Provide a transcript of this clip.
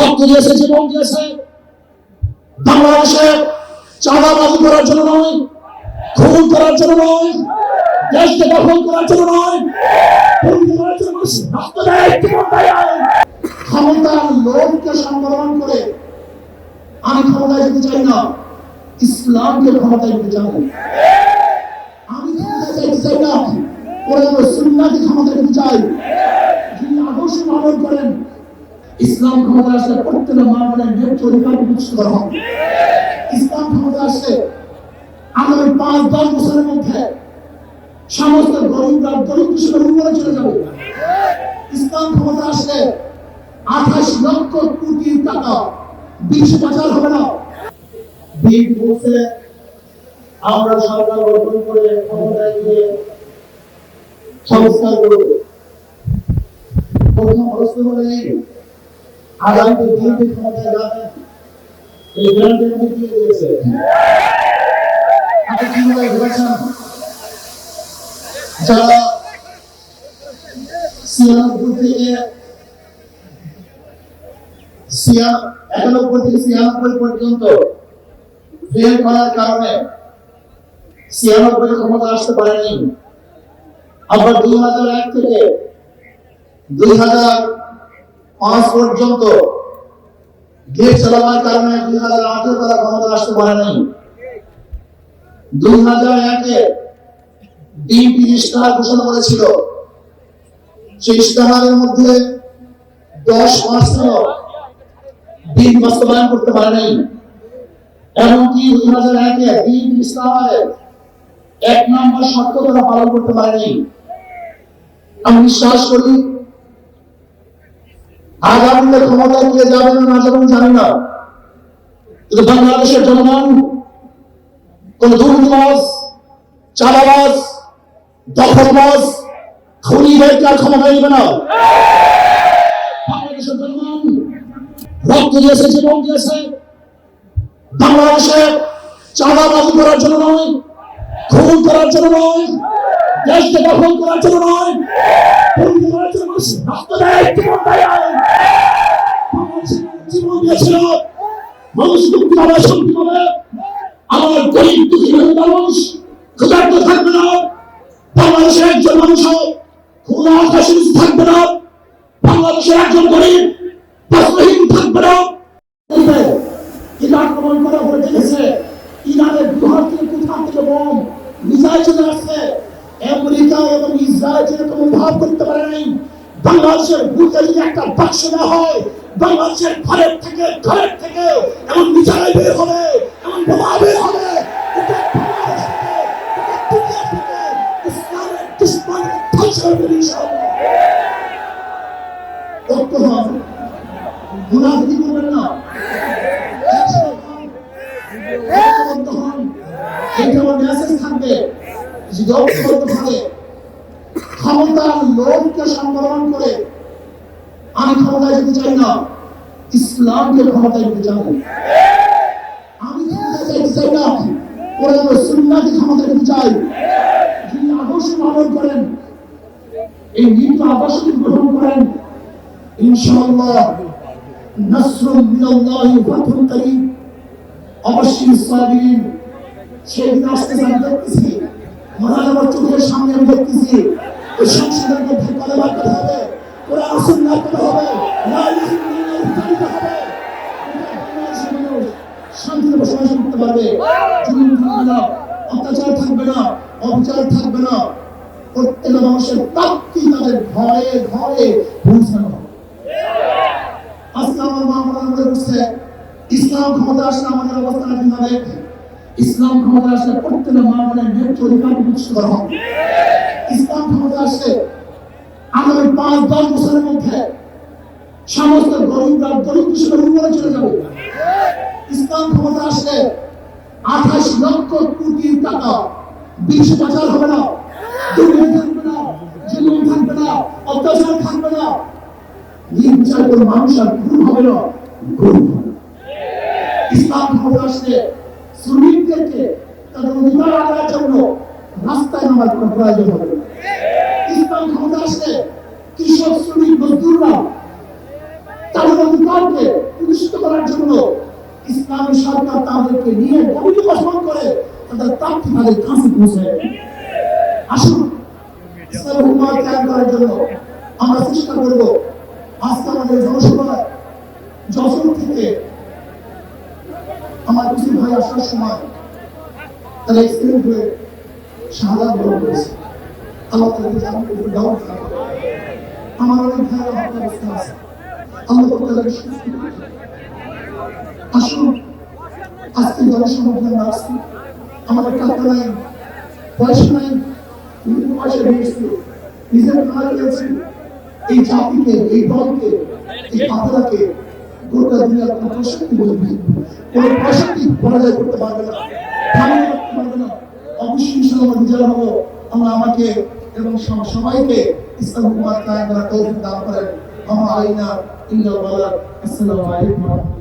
রক্ত দিয়েছে, জীবন দিয়েছে। বাংলাদেশে চাঁদাবাজি করার জন্য নয়, খুন করার জন্য নয়, দেশকে দখল করার জন্য নয় ক্ষমতার লোককে সংগ্রহণ করে আমি ক্ষমতায় যেতে চাই না, ইসলামকে ক্ষমতায় যেতে চাই আমি চাইতে চাই না, কোরআন ও সুন্নাহকে ক্ষমতায় যেতে চাই। যিনি আদর্শ পালন করেন ইসলাম ক্ষমতা আসলে প্রত্যেকটা মা বোনের অধিকার প্রতিষ্ঠিত করা হবে। ইসলাম ক্ষমতা আসলে আগামী পাঁচ, দশ বছরের মধ্যে সমস্ত গরিবরা গরিব কৃষকের উপরে চলে যাবে। ইসলাম ক্ষমতা আসলে আঠাশ লক্ষ কোটি টাকা, বিশ পাচার হবে না। বিগ বলছে আমরা সরকার গঠন করে ক্ষমতায় গিয়ে সংস্কার করব। প্রথম প্রশ্ন হলো এই আগামী বিএনপি ক্ষমতায় যাবেন এই গ্রান্টের মধ্যে দিয়েছে আপনি কীভাবে ভেবেছেন যারা ছিয়ানব্বই থেকে ছিয়া একানব্বই থেকে ছিয়ানব্বই পর্যন্ত ফেল করার কারণে ছিয়ানব্বই ক্ষমতা আসতে পারেনি। আবার দুই হাজার এক থেকে দুই হাজার পাঁচ পর্যন্ত দেশ চালাবার কারণে দুই হাজার আঠেরো তারা ক্ষমতা আসতে পারেনি। দুই হাজার একে বিএনপি ইস্তাহার ঘোষণা করেছিল। সেই ইস্তাহারের মধ্যে দশ পার্সেন্ট দিন বাস্তবায়ন করতে পারেনি। এমনকি দুই হাজার একে দিন ইসলামের এক নম্বর শর্ত তারা পালন করতে পারেনি। আমি বিশ্বাস করি আগামীতে ক্ষমতায় কে যাবেন না যাবেন জানি না। কিন্তু বাংলাদেশের জনগণ, কোন দুর্নীতিবাজ চালাবাজ দখলবাজ খুনিদেরকে আর ক্ষমতা নিবে না। বাংলাদেশের জনগণ, রক্ত দিয়েছে, জীবন দিয়েছে। বাংলাদেশে চাঁদাবাজি করার জন্য নয়, খুন করার জন্য নয়, দেশকে দখল করার জন্য নয় খুন করার জন্য রক্ত দেয় মানুষ মুক্তি আমার গরিব দুঃখী মানুষ, ক্ষুধার্ত থাকবে না। বাংলাদেশের একজন মানুষ খোলা আকাশে থাকবে না। বাংলাদেশের একজন গরিব থাকবে না। কিন্তু আক্রমণ করা হয়ে দেখেছে, ইরানের গুহার থেকে কোথা থেকে বোম, মিসাইল চলে আসছে। আমেরিকা এবং ইসরায়েল যেরকম করতে পারে নাই, বাংলাদেশের যদি একটা বাক্স না হয় বাংলাদেশের ঘরের থেকে ঘরের থেকে। এমন মিসাইল বের হবে, এমন বোমা বের হবে। ক্ষমতার লোককে সংগ্রহণ করে আমি ক্ষমতায় যেতে চাই না। ইসলামকে ক্ষমতায় যেতে চাই আমি ক্ষমতায় চাইতে চাই না। কোরআন ও সুন্নাহকে ক্ষমতায় যেতে চাই যিনি আদর্শ পালন করেন, এই নীতি আদর্শকে গ্রহণ করেন, ইনশাআল্লাহ নাসরুম মিনাল্লাহি ফাতহুন করিম, অবশ্যই সাবিরিন সেদিন আসতেছে আমি দেখতেছি। মহান আমার চোখের সামনে আমি দেখতেছি। ওই সংসদের মধ্যে কথা হবে। কথা হবে। ইলাহা হবে। শান্তিতে বসবাস করতে পারবে। অত্যাচার থাকবে না। অবিচার থাকবে না। প্রত্যেকটা মানুষের প্রাপ্তি তাদের ঘরে ঘরে পৌঁছানো আজকে আমার মা মনে করছে ইসলাম ক্ষমতা আসলে আমাদের অবস্থাটা কি ইসলাম ক্ষমতা আসলে প্রত্যেকটা মা বোনের ন্যায্য অধিকার প্রতিষ্ঠিত ইসলাম ক্ষমতা আসলে আগামী পাঁচ দশ বছরের মধ্যে সমস্ত গরিবরা গরিব চলে যাবে। ইসলাম ক্ষমতা আসলে আঠাশ লক্ষ কোটি টাকা, বিশ পাচার হবে না মানুষ তাদের রাস্তায় নামার কোনো প্রয়োজন হবে না। কৃষক শ্রমিক মজদুররা তাদের অধিকারকে ইসলামী সরকার তাদেরকে নিয়ে ভূমিকা বসবাস করে তাদের প্রাপ্তি তাদের কাছে পৌঁছে আসুন, ইসলামী হুকুমাত কায়েম করার জন্য আমরা চেষ্টা করব। আজকে আমাদের জনসভায় যশোর থেকে আমার কিছু ভাই আসার সময় তারা এক্সিডেন্ট হয়ে শাহাদাত গ্রহণ করেছে। আল্লাহ জানান করে দাও আমার অনেক ভাইয়েরা অবস্থা আছে। আল্লাহ তাদেরকে সুস্থ আসুন, আজকে জনসমাধান আমরা আসছি। আমাদের টাকা নাই পয়সা নাই বিভিন্ন পয়সা নিজের ভাড়া দিয়েছি। এই জাতিকে, এই দলকে, এই কাপড়াকে গোটা দুনিয়ার কোনো বলবে কোনো প্রশক্তি পরাজয় করতে পারবে না। থামিয়ে রাখতে পারবে না। অবশ্যই আমরা হব। আমরা আমাকে এবং সব- সবাইকে ইসলাম হুকুমাত কায়েম করার তৌফিক দান করেন। আমার আইনা ইল্লাল্লাহ আসসালামু আলাইকুম